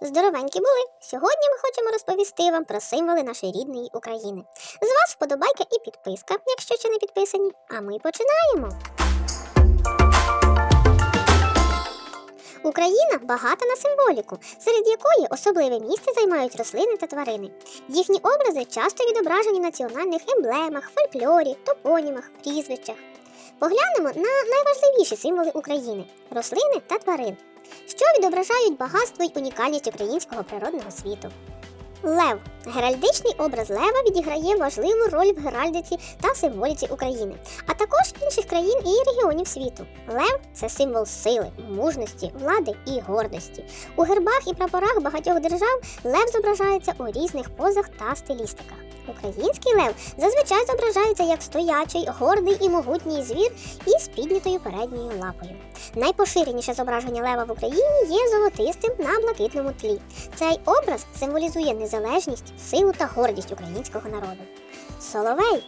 Здоровенькі були. Сьогодні ми хочемо розповісти вам про символи нашої рідної України. З вас вподобайка і підписка, якщо ще не підписані. А ми починаємо. Україна багата на символіку, серед якої особливе місце займають рослини та тварини. Їхні образи часто відображені в національних емблемах, фольклорі, топонімах, прізвищах. Поглянемо на найважливіші символи України рослини та тварин, що відображають багатство й унікальність українського природного світу. Лев геральдичний образ лева відіграє важливу роль в геральдиці та символіці України, а також інших країн і регіонів світу. Лев це символ сили, мужності, влади і гордості. У гербах і прапорах багатьох держав лев зображається у різних позах та стилістиках. Український лев зазвичай зображається як стоячий, гордий і могутній звір із піднятою передньою лапою. Найпоширеніше зображення лева в Україні є золотистим на блакитному тлі. Цей образ символізує незалежність, силу та гордість українського народу. Соловей.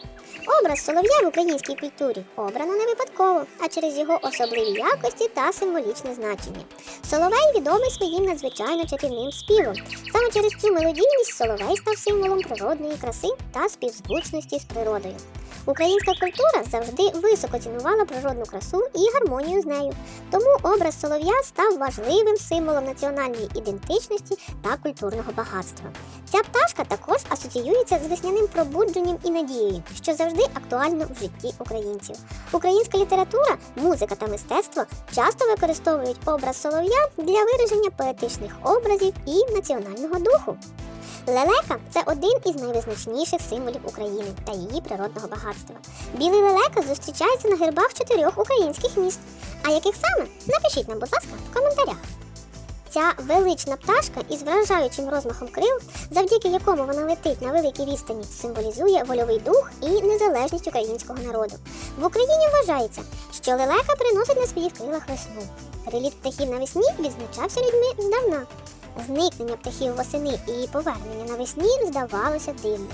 Образ солов'я в українській культурі обрано не випадково, а через його особливі якості та символічне значення. Соловей відомий своїм надзвичайно чарівним співом. Саме через цю мелодійність соловей став символом природної краси та співзвучності з природою. Українська культура завжди високо цінувала природну красу і гармонію з нею. Тому образ солов'я став важливим символом національної ідентичності та культурного багатства. Ця пташка також асоціюється з весняним пробудженням і надією, що завжди актуально в житті українців. Українська література, музика та мистецтво часто використовують образ солов'я для вираження поетичних образів і національного духу. Лелека це один із найвизначніших символів України та її природного багатства. Білий лелека зустрічається на гербах чотирьох українських міст. А яких саме? Напишіть нам, будь ласка, в коментарях. Ця велична пташка із вражаючим розмахом крил, завдяки якому вона летить на великій відстані, символізує вольовий дух і незалежність українського народу. В Україні вважається, що лелека приносить на своїх крилах весну. Приліт птахів навесні відзначався людьми здавна. Зникнення птахів восени і повернення навесні здавалося дивним.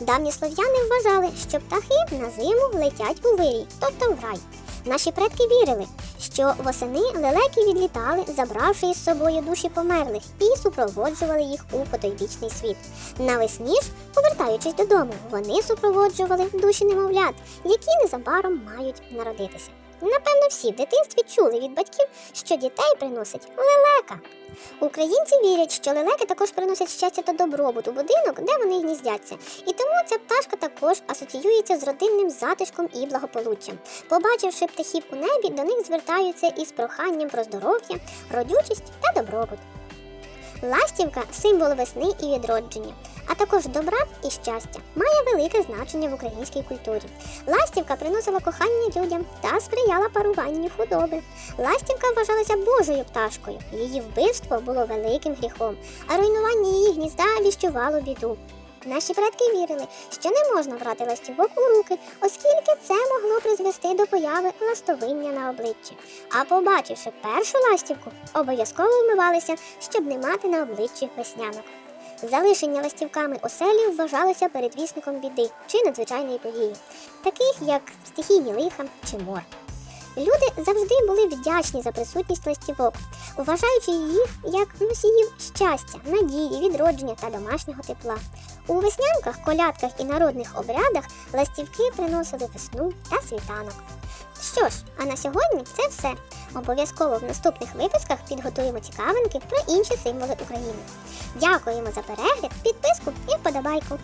Давні слов'яни вважали, що птахи на зиму летять у вирій, тобто в рай. Наші предки вірили, що восени лелеки відлітали, забравши із собою душі померлих, і супроводжували їх у потойбічний світ. Навесні ж, повертаючись додому, вони супроводжували душі немовлят, які незабаром мають народитися. Напевно, всі в дитинстві чули від батьків, що дітей приносить лелека. Українці вірять, що лелеки також приносять щастя та добробут у будинок, де вони гніздяться. І тому ця пташка також асоціюється з родинним затишком і благополуччям. Побачивши птахів у небі, до них звертаються із проханням про здоров'я, родючість та добробут. Ластівка символ весни і відродження, а також добра і щастя, має велике значення в українській культурі. Ластівка приносила кохання людям та сприяла паруванню худоби. Ластівка вважалася божою пташкою. Її вбивство було великим гріхом, а руйнування її гнізда віщувало біду. Наші предки вірили, що не можна брати ластівок у руки, оскільки це могло призвести до появи ластовиння на обличчі. А побачивши першу ластівку, обов'язково вмивалися, щоб не мати на обличчі веснянок. Залишення ластівками оселі вважалося передвісником біди чи надзвичайної події, таких як стихійні лиха чи мор. Люди завжди були вдячні за присутність ластівок, вважаючи їх як носіїв щастя, надії, відродження та домашнього тепла. У веснянках, колядках і народних обрядах ластівки приносили весну та світанок. Що ж, а на сьогодні це все. Обов'язково в наступних випусках підготуємо цікавинки про інші символи України. Дякуємо за перегляд, підписку і вподобайку.